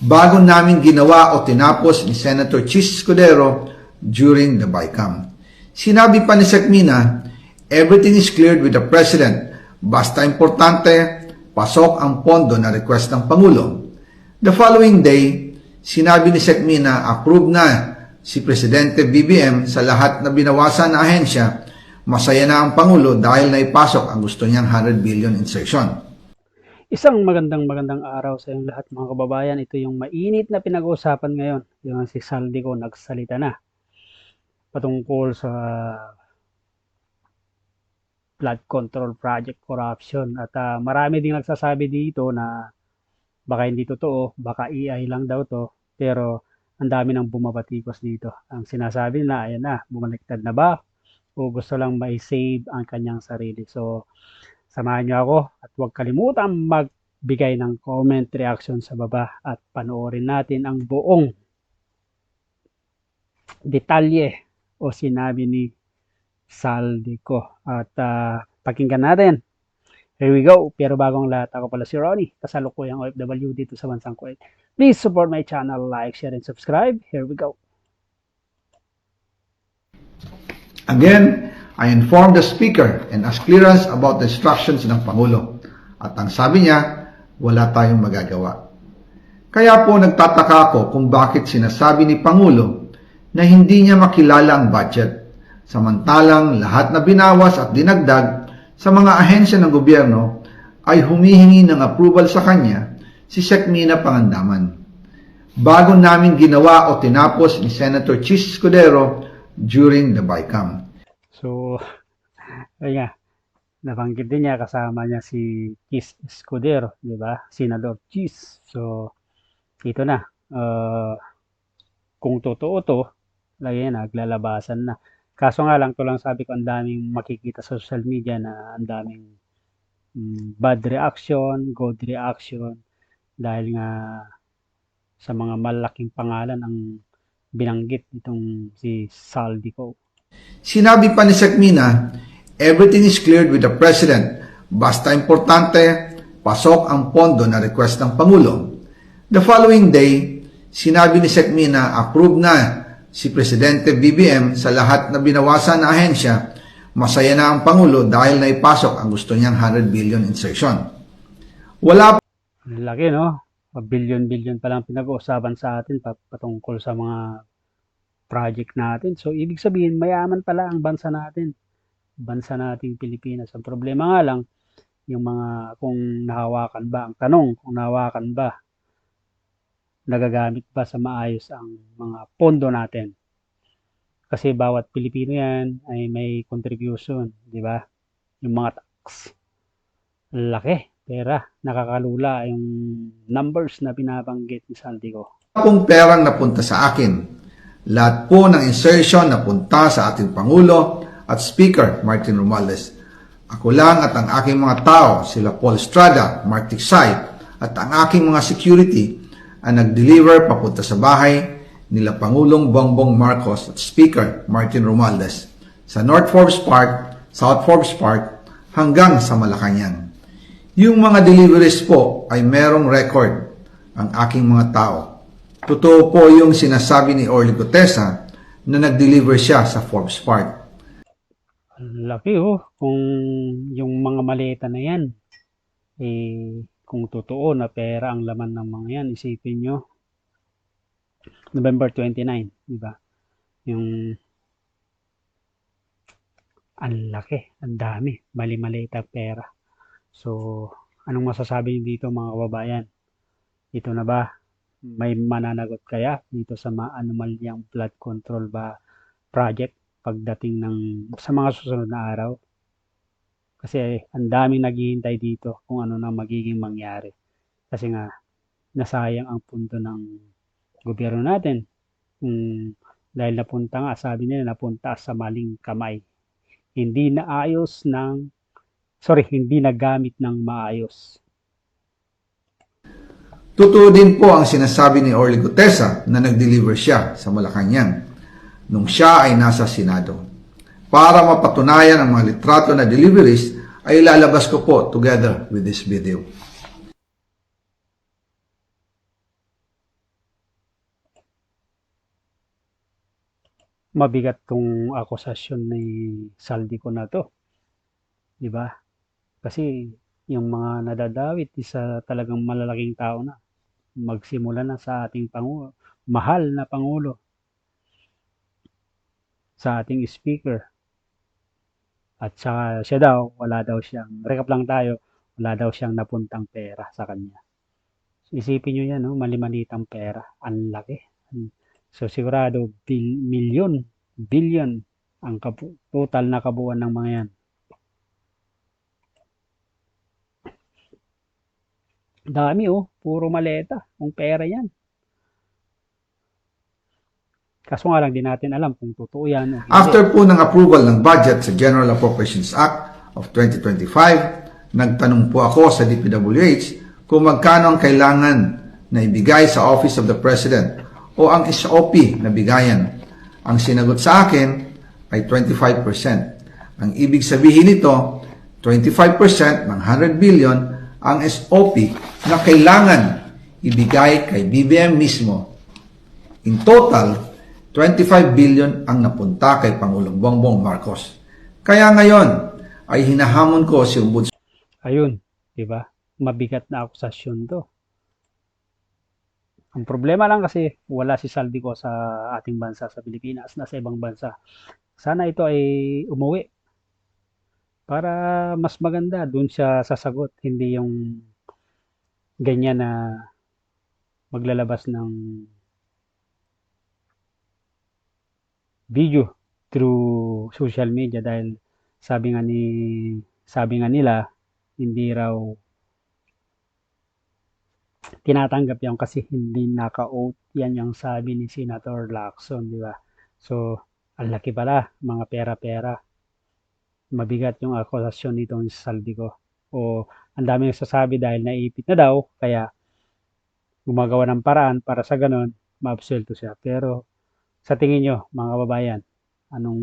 bago namin ginawa o tinapos ni Senator Chis Escudero during the BICAM. Sinabi pa ni Sekmina, everything is cleared with the President. Basta importante, pasok ang pondo na request ng Pangulo. The following day, sinabi ni Sekmina, approve na si Presidente BBM sa lahat na binawasan na ahensya. Masaya na ang Pangulo dahil naipasok ang gusto niyang 100 billion insertion. Isang magandang magandang araw sa inyong lahat mga kababayan. Ito yung mainit na pinag-uusapan ngayon. Yung si Saldi ko nagsalita na patungkol sa flood control project corruption. At ah, marami ding nagsasabi dito na baka hindi totoo, baka AI lang daw to. Pero ang dami nang bumabatikos dito. Ang sinasabi na, ayan na, bumaliktad na ba? O gusto lang may-save ang kanyang sarili. So, Samahan niyo ako at huwag kalimutan magbigay ng comment, reaction sa baba at panoorin natin ang buong detalye o sinabi ni Saldico. At ah, pakinggan natin. Here we go. Pero bagong lahat, ako pala si Ronnie, kasalukuyang OFW dito sa Bansang Kuwait. Please support my channel, like, share, and subscribe. Here we go. Again, I informed the Speaker and asked clearance about the instructions ng Pangulo. At ang sabi niya, wala tayong magagawa. Kaya po nagtataka ako kung bakit sinasabi ni Pangulo na hindi niya makilala ang budget. Samantalang lahat na binawas at dinagdag sa mga ahensya ng gobyerno ay humihingi ng approval sa kanya si Sekmina Pangandaman. Bago namin ginawa o tinapos ni Senator Chis Escudero during the BICAM. So, ayun nga, nabanggit din niya kasama niya si Chis Escudero, di ba? Senador Chis. So, ito na. Uh, kung totoo to, lagi na, naglalabasan na. Kaso nga lang, to lang sabi ko, ang daming makikita sa social media na ang daming mm, bad reaction, good reaction, dahil nga sa mga malaking pangalan ang binanggit itong si Saldico. Sinabi pa ni Sekmina, everything is cleared with the President. Basta importante, pasok ang pondo na request ng Pangulo. The following day, sinabi ni Sekmina, approve na si Presidente BBM sa lahat na binawasan na ahensya. Masaya na ang Pangulo dahil naipasok ang gusto niyang 100 billion insertion. Wala laki, no? Billion-billion pa lang pinag-uusapan sa atin pat- patungkol sa mga project natin. So, ibig sabihin, mayaman pala ang bansa natin. Bansa nating Pilipinas. Ang problema nga lang, yung mga, kung nahawakan ba, ang tanong, kung nahawakan ba, nagagamit ba sa maayos ang mga pondo natin. Kasi bawat Pilipino yan ay may contribution, di ba? Yung mga tax. Laki, pera, nakakalula yung numbers na binabanggit ni Saldico. pong perang napunta sa akin. Lahat po ng insertion napunta sa ating Pangulo at Speaker Martin Romualdez. Ako lang at ang aking mga tao, sila Paul Estrada, Mark Tiksay, at ang aking mga security ang nag-deliver papunta sa bahay nila Pangulong Bongbong Marcos at Speaker Martin Romualdez sa North Forbes Park, South Forbes Park hanggang sa Malacanang. Yung mga deliveries po ay merong record ang aking mga tao. Totoo po yung sinasabi ni Orly Gutesa na nag-deliver siya sa Forbes Park. Ang Laki oh, kung yung mga maleta na yan, eh, kung totoo na pera ang laman ng mga yan, isipin nyo, November 29, di ba? Yung, ang laki, ang dami, mali-malita pera. So, anong masasabi niyo dito mga kababayan? Ito na ba? May mananagot kaya dito sa mga anomalyang flood control ba project? pagdating ng sa mga susunod na araw. Kasi ang daming naghihintay dito kung ano na magiging mangyari. Kasi nga, nasayang ang punto ng gobyerno natin. Kung dahil napunta nga, sabi nila, napunta sa maling kamay. Hindi naayos ng, sorry, hindi nagamit ng maayos. Totoo din po ang sinasabi ni Orly Gutesa na nag-deliver siya sa Malacanang nung siya ay nasa Senado. Para mapatunayan ang mga litrato na deliveries ay lalabas ko po together with this video. Mabigat tong akusasyon ni Saldi ko na to. 'Di ba? Kasi yung mga nadadawit isa talagang malalaking tao na. Magsimula na sa ating pangulo, mahal na pangulo, sa ating speaker. At saka siya daw, wala daw siyang, recap lang tayo, wala daw siyang napuntang pera sa kanya. Isipin nyo yan, no? mali-malitang pera. Ang laki. So sigurado, bil, milyon, billion ang total na kabuuan ng mga yan. Dami oh, puro maleta. Kung pera yan. Kaso nga lang, di natin alam kung totoo yan. o hindi. After po ng approval ng budget sa General Appropriations Act of 2025, nagtanong po ako sa DPWH kung magkano ang kailangan na ibigay sa Office of the President o ang SOP na bigayan. Ang sinagot sa akin ay 25%. Ang ibig sabihin nito, 25% ng 100 billion ang SOP na kailangan ibigay kay BBM mismo. In total, 25 billion ang napunta kay Pangulong Bongbong Marcos. Kaya ngayon ay hinahamon ko si Ombudsman Ayun, di ba? Mabigat na akusasyon to. Ang problema lang kasi wala si Saldico sa ating bansa sa Pilipinas, nasa ibang bansa. Sana ito ay umuwi para mas maganda doon siya sasagot, hindi yung ganyan na maglalabas ng video through social media dahil sabi nga ni sabi nga nila hindi raw tinatanggap yan kasi hindi naka-oath yan yung sabi ni Senator Lacson, di ba? So, ang laki pala, mga pera-pera. Mabigat yung akusasyon nito ni Saldico. O, ang dami nagsasabi dahil naipit na daw, kaya gumagawa ng paraan para sa ganun, maabsuelto siya. Pero, sa tingin nyo, mga kababayan, anong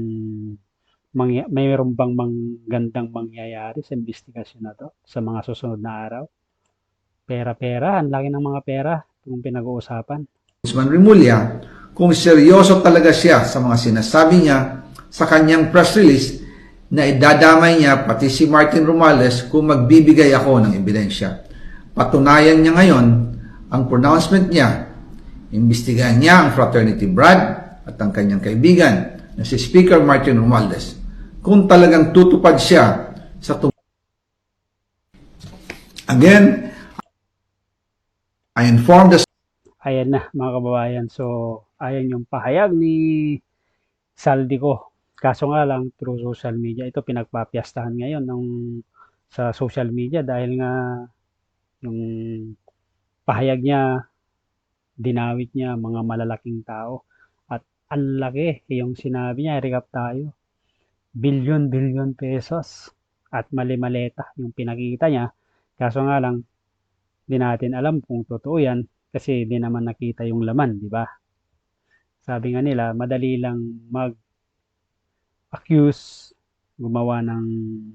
mangya- mayroon bang gandang mangyayari sa investigasyon na to sa mga susunod na araw? Pera-pera, ang laki ng mga pera yung pinag-uusapan. Remulla kung seryoso talaga siya sa mga sinasabi niya sa kanyang press release na idadamay niya pati si Martin Romales kung magbibigay ako ng ebidensya. Patunayan niya ngayon ang pronouncement niya. Imbestigahan niya ang fraternity Brad at ang kanyang kaibigan na si Speaker Martin Romualdez kung talagang tutupad siya sa tum- Again, I informed the Ayan na mga kababayan. So, ayan yung pahayag ni Saldico. Kaso nga lang through social media, ito pinagpapiyastahan ngayon ng sa social media dahil nga yung pahayag niya, dinawit niya mga malalaking tao. At ang laki yung sinabi niya, recap tayo. Bilyon-bilyon pesos at mali-maleta yung pinakita niya. Kaso nga lang, di natin alam kung totoo yan kasi di naman nakita yung laman, di ba? Sabi nga nila, madali lang mag-accuse, gumawa ng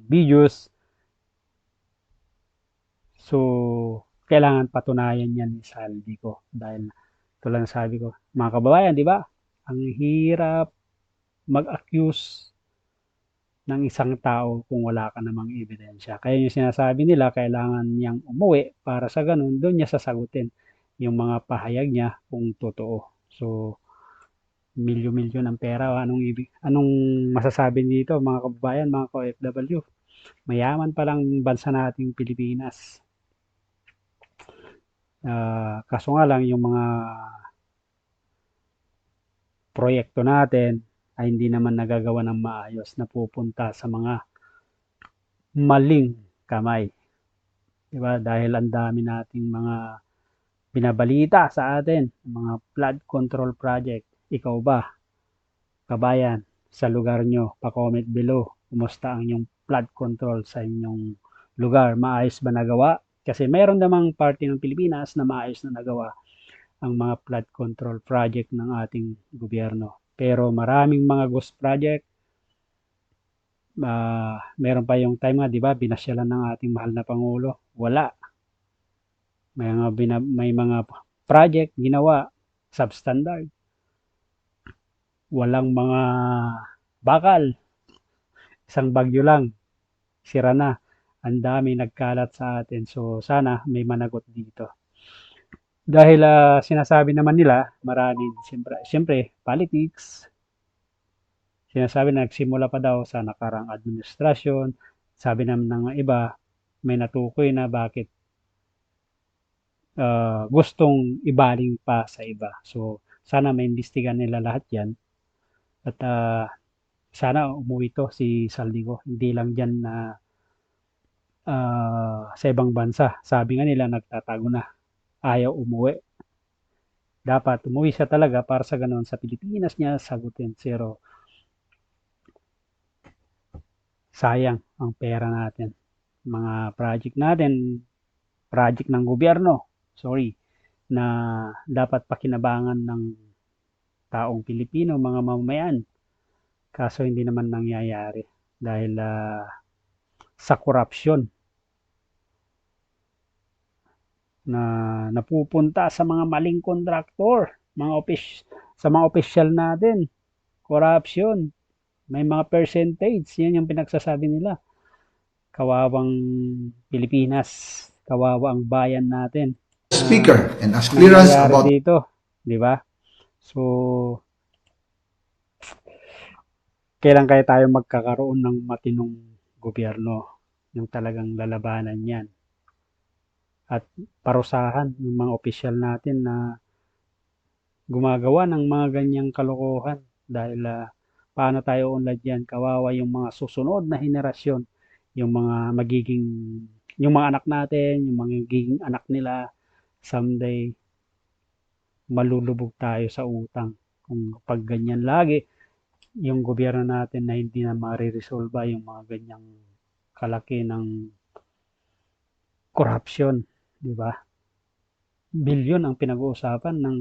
videos. So, kailangan patunayan yan ni Saldi ko. Dahil, tulad ng sabi ko, mga kababayan, di ba? Ang hirap mag-accuse ng isang tao kung wala ka namang ebidensya. Kaya yung sinasabi nila, kailangan niyang umuwi para sa ganun, doon niya sasagutin yung mga pahayag niya kung totoo. So, milyon-milyon ang pera. Anong ibig, anong masasabi dito mga kababayan, mga ka-OFW? Mayaman pa lang bansa nating Pilipinas. Ah, kaso nga lang yung mga proyekto natin ay hindi naman nagagawa ng maayos na pupunta sa mga maling kamay. Diba? Dahil ang dami nating mga binabalita sa atin, mga flood control project. Ikaw ba, kabayan, sa lugar nyo, pa-comment below, kumusta ang yung flood control sa inyong lugar? Maayos ba nagawa? Kasi mayroon namang parte ng Pilipinas na maayos na nagawa ang mga flood control project ng ating gobyerno. Pero maraming mga ghost project, ah, meron pa yung time nga, di ba, binasyalan ng ating mahal na Pangulo. Wala. May mga, may mga project ginawa substandard. Walang mga bakal. Isang bagyo lang, sira na. Ang dami nagkalat sa atin. So, sana may managot dito. Dahil ah, sinasabi naman nila, marami, siyempre, siyempre, politics. Sinasabi na nagsimula pa daw sa nakarang administrasyon. Sabi naman ng iba, may natukoy na bakit ah, gustong ibaling pa sa iba. So, sana maimbestigan nila lahat yan. At ah, sana umuwi to si Saldigo. Hindi lang dyan na ah, sa ibang bansa. Sabi nga nila nagtatago na. Ayaw umuwi. Dapat umuwi siya talaga para sa ganoon sa Pilipinas niya sagutin. Pero sayang ang pera natin. Mga project natin, project ng gobyerno, sorry, na dapat pakinabangan ng taong Pilipino, mga mamamayan. Kaso hindi naman nangyayari dahil ah, sa korupsyon na napupunta sa mga maling kontraktor, mga opis sa mga opisyal natin. Corruption. May mga percentage. Yan yung pinagsasabi nila. Kawawang Pilipinas. Kawawa ang bayan natin. Speaker and as clearance about dito, di ba? So kailan kaya tayo magkakaroon ng matinong gobyerno? Yung talagang lalabanan yan. At parusahan yung mga opisyal natin na gumagawa ng mga ganyang kalokohan. Dahil ah, paano tayo unlad yan? Kawawa yung mga susunod na henerasyon. Yung mga magiging yung mga anak natin yung mga magiging anak nila someday malulubog tayo sa utang kung pag ganyan lagi yung gobyerno natin na hindi na mariresolba yung mga ganyang kalaki ng corruption, di ba? Bilyon ang pinag-uusapan ng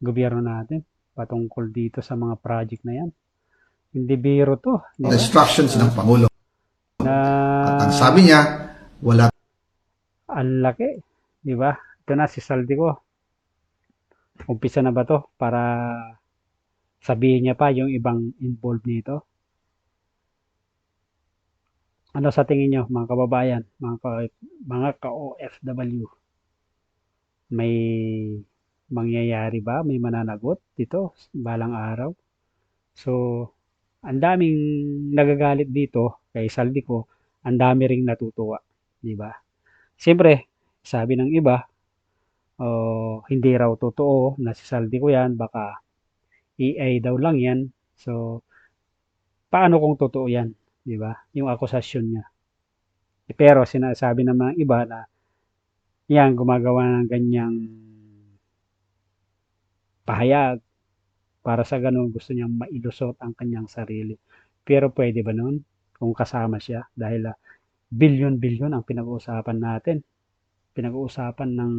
gobyerno natin patungkol dito sa mga project na yan. Hindi biro to, di ba? instructions ng Pangulo. Na At ang sabi niya, wala ang laki, di ba? Ito na si Saldi ko. Umpisa na ba to para sabihin niya pa yung ibang involved nito? Ano sa tingin niyo mga kababayan, mga ka, mga ka-OFW? May mangyayari ba? May mananagot dito balang araw? So, ang daming nagagalit dito kay Saldi ko, ang dami ring natutuwa, di ba? Siyempre, sabi ng iba, oh, hindi raw totoo na si Saldi ko yan, baka AI daw lang yan. So, paano kung totoo yan? Di ba? Yung akusasyon niya. Pero sinasabi ng mga iba na yan, gumagawa ng ganyang pahayag para sa ganun gusto niyang mailusot ang kanyang sarili. Pero pwede ba nun kung kasama siya? Dahil ah, bilyon-bilyon ang pinag-uusapan natin. Pinag-uusapan ng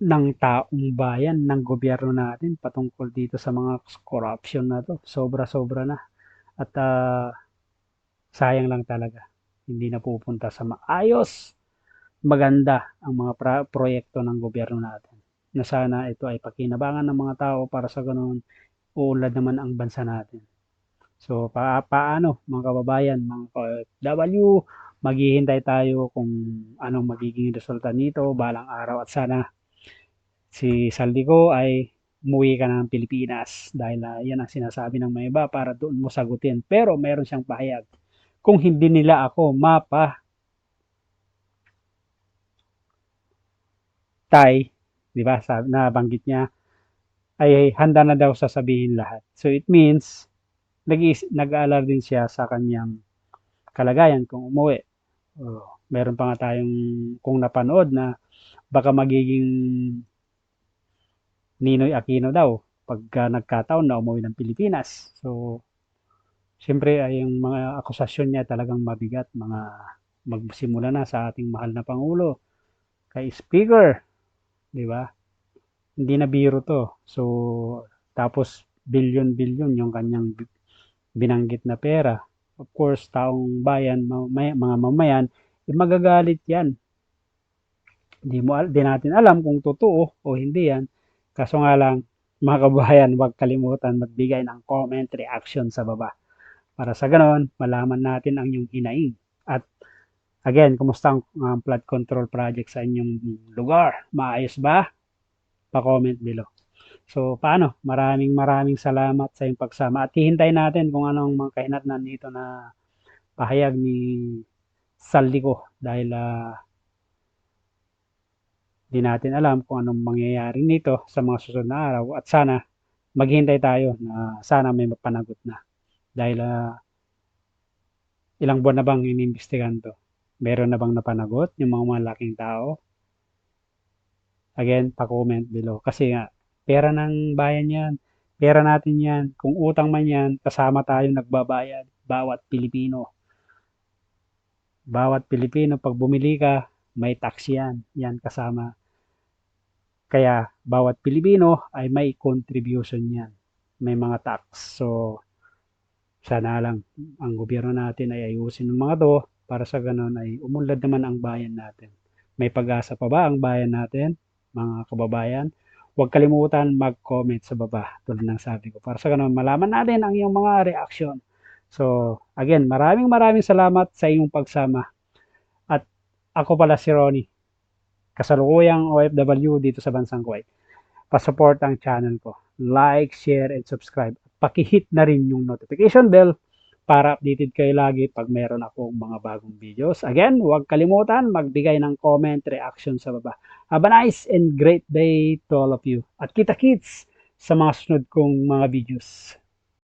ng taong bayan, ng gobyerno natin patungkol dito sa mga corruption na to. Sobra-sobra na. At ah, sayang lang talaga. Hindi na pupunta sa maayos, maganda ang mga pra- proyekto ng gobyerno natin. Na sana ito ay pakinabangan ng mga tao para sa ganoon uunlad naman ang bansa natin. So, pa paano mga kababayan, mga OFW, maghihintay tayo kung anong magiging resulta nito balang araw at sana si Saldico ay umuwi ka ng Pilipinas dahil ah, yan ang sinasabi ng mga iba para doon mo sagutin. Pero meron siyang pahayag. Kung hindi nila ako mapa tay, di ba, sabi, nabanggit niya, ay handa na daw sasabihin lahat. So it means, nag nag-aalala din siya sa kanyang kalagayan kung umuwi. Oh, meron pa nga tayong, kung napanood na baka magiging Ninoy Aquino daw pagka nagkataon na umuwi ng Pilipinas. So, siyempre ay yung mga akusasyon niya talagang mabigat, mga magsimula na sa ating mahal na Pangulo, kay Speaker, di ba? Hindi na biro to. So, tapos bilyon-bilyon yung kanyang bi- binanggit na pera. Of course, taong bayan, mamay- mga mamayan, eh, magagalit yan. Di, mo, di natin alam kung totoo o hindi yan. Kaso nga lang, mga kabayan, huwag kalimutan magbigay ng comment, reaction sa baba. Para sa ganon, malaman natin ang inyong hinaing. At again, kumusta ang um, flood control project sa inyong lugar? Maayos ba? Pa-comment below. So, paano? Maraming maraming salamat sa iyong pagsama. At hihintay natin kung anong mga kahinatnan dito na pahayag ni Saldico dahil ah, di natin alam kung anong mangyayari nito sa mga susunod na araw. At sana maghintay tayo na sana may mapanagot na. Dahil ah, ilang buwan na bang inimbestigahan to? Meron na bang napanagot yung mga malaking tao? Again pa-comment below. Kasi nga pera ng bayan yan pera natin yan kung utang man yan kasama tayo nagbabayad bawat Pilipino bawat Pilipino pag bumili ka may tax yan yan kasama kaya bawat Pilipino ay may contribution yan. May mga tax. So sana lang ang gobyerno natin ay ayusin ng mga to para sa ganun ay umunlad naman ang bayan natin. May pag-asa pa ba ang bayan natin, mga kababayan? Huwag kalimutan mag-comment sa baba tulad ng sabi ko. Para sa ganun malaman natin ang iyong mga reaction. So again, maraming maraming salamat sa iyong pagsama. At ako pala si Ronnie kasalukuyang OFW dito sa bansang Kuwait. Pa-support ang channel ko. Like, share, and subscribe. Pakihit na rin yung notification bell para updated kayo lagi pag meron akong mga bagong videos. Again, huwag kalimutan magbigay ng comment, reaction sa baba. Have a nice and great day to all of you. At kita-kits sa mga sunod kong mga videos.